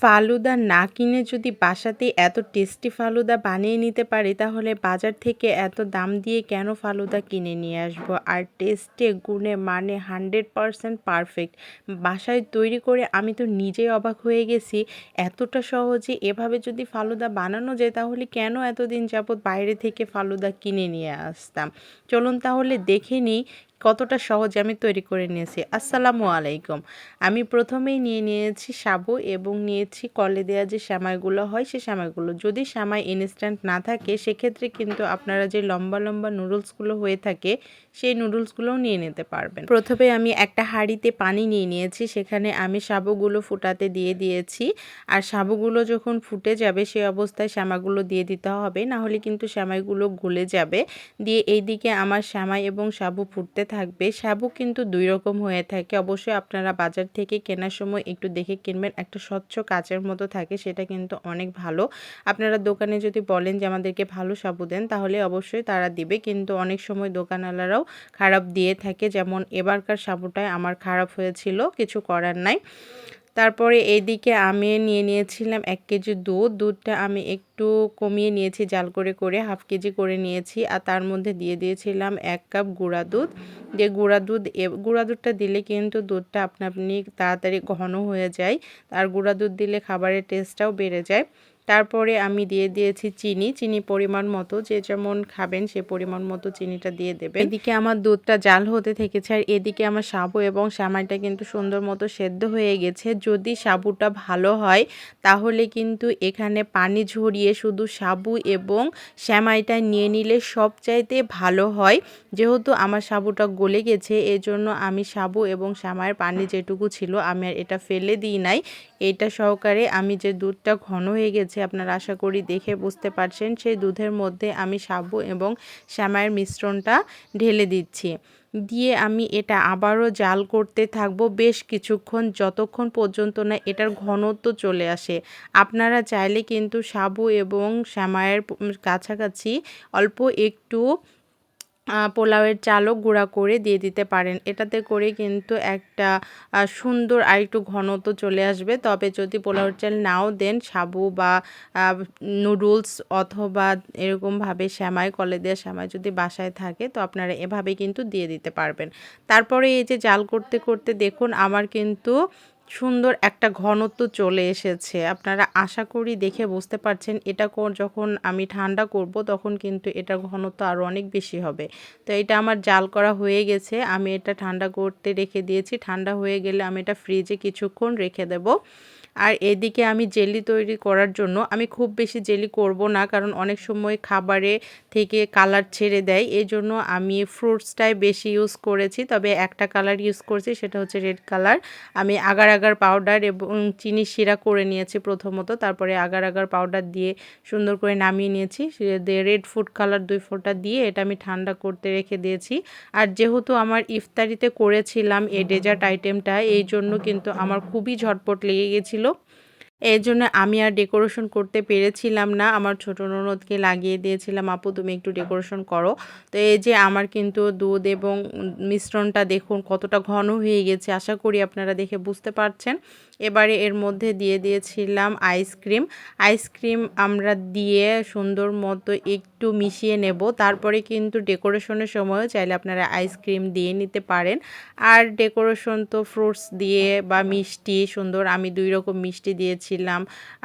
ফালুদা না কিনে যদি বাসাতে এত টেস্টি ফালুদা বানিয়ে নিতে পারি, তাহলে বাজার থেকে এত দাম দিয়ে কেন ফালুদা কিনে নিয়ে আসব? আর টেস্টে, গুণে মানে হান্ড্রেড পারসেন্ট পারফেক্ট। বাসায় তৈরি করে আমি তো নিজেই অবাক হয়ে গেছি। এতটা সহজে এভাবে যদি ফালুদা বানানো যায়, তাহলে কেন এতদিন যাবৎ বাইরে থেকে ফালুদা কিনে নিয়ে আসতাম? চলুন তাহলে দেখে নিই কতটা সহজে আমি তৈরি করে নিয়েছি। আসসালামু আলাইকুম। আমি প্রথমেই নিয়ে নিয়েছি সাবু এবং নিয়েছি কলে দেওয়া যে শ্যামাইগুলো হয় সে শ্যামাইগুলো। যদি শ্যামাই ইনস্ট্যান্ট না থাকে, সেক্ষেত্রে কিন্তু আপনারা যে লম্বা লম্বা নুডলসগুলো হয়ে থাকে, সেই নুডলসগুলোও নিয়ে নিতে পারবেন। প্রথমে আমি একটা হাঁড়িতে পানি নিয়ে নিয়েছি, সেখানে আমি সাবুগুলো ফুটাতে দিয়ে দিয়েছি। আর সাবুগুলো যখন ফুটে যাবে সেই অবস্থায় শ্যামাগুলো দিয়ে দিতে হবে। না হলে কিন্তু শ্যামাইগুলো গলে যাবে। দিয়ে এইদিকে আমার শ্যামাই এবং সাবু ফুটতে থাকবে। সাবু কিন্তু দুই রকম হয়ে থাকে। অবশ্যই আপনারা বাজার থেকে কেনার সময় একটু দেখে কিনবেন। একটা স্বচ্ছ কাচের মতো থাকে, সেটা কিন্তু অনেক ভালো। আপনারা দোকানে যদি বলেন যে আমাদেরকে ভালো সাবু দেন, তাহলে অবশ্যই তারা দিবে। কিন্তু অনেক সময় দোকানওয়ালারাও খারাপ দিয়ে থাকে। যেমন এবারকার সাবুটায় আমার খারাপ হয়েছিল, কিছু করার নাই। তারপরে এইদিকে আমি নিয়ে নিয়েছিলাম এক কেজি দুধ। দুধটা আমি একটু কমিয়ে নিয়েছি, জাল করে করে হাফ কেজি করে নিয়েছি আর তার মধ্যে দিয়ে দিয়েছিলাম এক কাপ গুঁড়া দুধ। যে গুঁড়া দুধ গুঁড়া দুধটা দিলে কিন্তু দুধটা আপনা আপনি তাড়াতাড়ি ঘন হয়ে যায়। আর গুঁড়া দুধ দিলে খাবারের টেস্টটাও বেড়ে যায়। তারপরে আমি দিয়ে দিয়েছি চিনি। চিনি পরিমাণ মতো, যে যেমন খাবেন সে পরিমাণ মতো চিনিটা দিয়ে দেবে এদিকে আমার দুধটা জাল হতে থেকেছে আর এদিকে আমার সাবু এবং সামাইটা কিন্তু সুন্দর মতো সেদ্ধ হয়ে গেছে। যদি সাবুটা ভালো হয়, তাহলে কিন্তু এখানে পানি ঝরিয়ে শুধু সাবু এবং শ্যামাইটা নিয়ে নিলে সবচাইতে ভালো হয়। যেহেতু আমার সাবুটা গলে গেছে, এজন্য আমি সাবু এবং শ্যামাইয়ের পানি যেটুকু ছিল, আমি আর এটা ফেলে দিই নাই। এটা সহকারে আমি যে দুধটা ঘন হয়ে গেছে আপনারা আশা করি দেখে বুঝতে পারছেন। সেই দুধের মধ্যে আমি সাবু এবং শ্যামায়ের মিশ্রণটা ঢেলে দিচ্ছি। দিয়ে আমি এটা আবারও জাল করতে থাকব বেশ কিছুক্ষণ, যতক্ষণ পর্যন্ত না এটার ঘনত্ব চলে আসে। আপনারা চাইলে কিন্তু সাবু এবং শ্যামায়ের কাছাকাছি অল্প একটু পোলাওয়ের চালও গুঁড়া করে দিয়ে দিতে পারেন। এটাতে করে কিন্তু একটা সুন্দর আর একটু ঘনত্ব চলে আসবে। তবে যদি পোলাওয়ের চাল নাও দেন, সাবু বা নুডলস অথবা এরকমভাবে শ্যামাই, কলে দেওয়া শ্যামাই যদি বাসায় থাকে, তো আপনারা এভাবে কিন্তু দিয়ে দিতে পারবেন। তারপরে এই যে জাল করতে করতে দেখুন, আমার কিন্তু সুন্দর একটা ঘনত্ব চলে এসেছে। আপনারা আশা করি দেখে বুঝতে পারছেন, এটা যখন আমি ঠান্ডা করব তখন কিন্তু এটা ঘনত্ব আরও অনেক বেশি হবে। তো এটা আমার জাল করা হয়ে গেছে, আমি এটা ঠান্ডা করতে রেখে দিয়েছি। ঠান্ডা হয়ে গেলে আমি এটা ফ্রিজে কিছুক্ষণ রেখে দেবো। আর এদিকে আমি জেলি তৈরি করার জন্য, আমি খুব বেশি জেলি করব না, কারণ অনেক সময় খাবারে থেকে কালার ছেড়ে দেয়। এই জন্য আমি ফ্রুটসটাই বেশি ইউজ করেছি, তবে একটা কালার ইউজ করছি, সেটা হচ্ছে রেড কালার। আমি আগার আগার পাউডার এবং চিনি শিরা করে নিয়েছি প্রথমত। তারপরে আগার আগার পাউডার দিয়ে সুন্দর করে নামিয়ে নিয়েছি। রেড ফুড কালার দুই ফোঁটা দিয়ে এটা আমি ঠান্ডা করতে রেখে দিয়েছি। আর যেহেতু আমার ইফতারিতে করেছিলাম এই ডেজার্ট আইটেমটা এই জন্য কিন্তু আমার খুবই ঝটপট লেগে গেছিল। এই জন্য আমি আর ডেকোরেশন করতে পেরেছিলাম না। আমার ছোট ননদকে লাগিয়ে দিয়েছিলাম, আপু, তুমি একটু ডেকোরেশন করো। তো এই যে আমার কিন্তু দুধ এবং মিশ্রণটা দেখুন কতটা ঘন হয়ে গেছে, আশা করি আপনারা দেখে বুঝতে পারছেন। এবারে এর মধ্যে দিয়ে দিয়েছিলাম আইসক্রিম আইসক্রিম আমরা দিয়ে সুন্দর মতো একটু মিশিয়ে নেব। তারপরে কিন্তু ডেকোরেশনের সময়ও চাইলে আপনারা আইসক্রিম দিয়ে নিতে পারেন। আর ডেকোরেশন তো ফ্রুটস দিয়ে বা মিষ্টি, সুন্দর আমি দুই রকম মিষ্টি দিয়েছিলাম।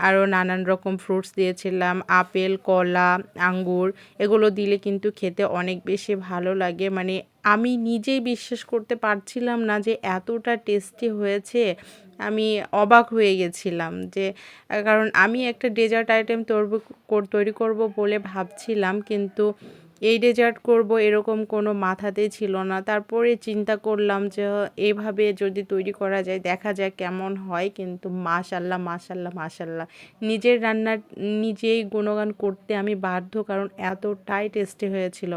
আরও নানান রকম ফ্রুটস দিয়েছিলাম। আপেল, কলা, আঙ্গুর, এগুলো দিলে কিন্তু খেতে অনেক বেশি ভালো লাগে। মানে আমি নিজেই বিশ্বাস করতে পারছিলাম না যে এতটা টেস্টি হয়েছে। আমি অবাক হয়ে গেছিলাম যে, কারণ আমি একটা ডেজার্ট আইটেম তৈরি করব বলে ভাবছিলাম, কিন্তু এই ডেজার্ট করব এরকম কোনো মাথাতেই ছিল না। তারপরে চিন্তা করলাম যে, এভাবে যদি তৈরি করা যায়, দেখা যায় কেমন হয়। কিন্তু মাশাল্লাহ মাশাল্লাহ মাশাল্লাহ, নিজের রান্নার, নিজেই গুণগান করতে আমি বাধ্য, কারণ এতটাই টেস্টি হয়েছিল।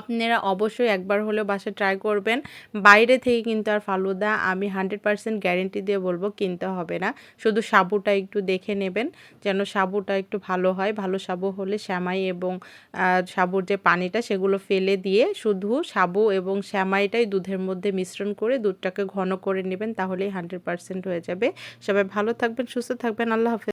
আপনারা অবশ্যই একবার হলেও বাসায় ট্রাই করবেন। বাইরে থেকে কিন্তু আর ফালুদা, আমি হান্ড্রেড পারসেন্ট গ্যারেন্টি দিয়ে বলব কিনতে হবে না। শুধু সাবুটা একটু দেখে নেবেন যেন সাবুটা একটু ভালো হয়। ভালো সাবু হলে শ্যামাই এবং সাবুর যে পানিটা সেগুলো ফেলে দিয়ে শুধু সাবু এবং শ্যামাইটাই দুধের মধ্যে মিশ্রণ করে দুধটাকে ঘন করে নেবেন, তাহলেই হান্ড্রেড পারসেন্ট হয়ে যাবে। সবাই ভালো থাকবেন, সুস্থ থাকবেন, আল্লাহ হাফেজ।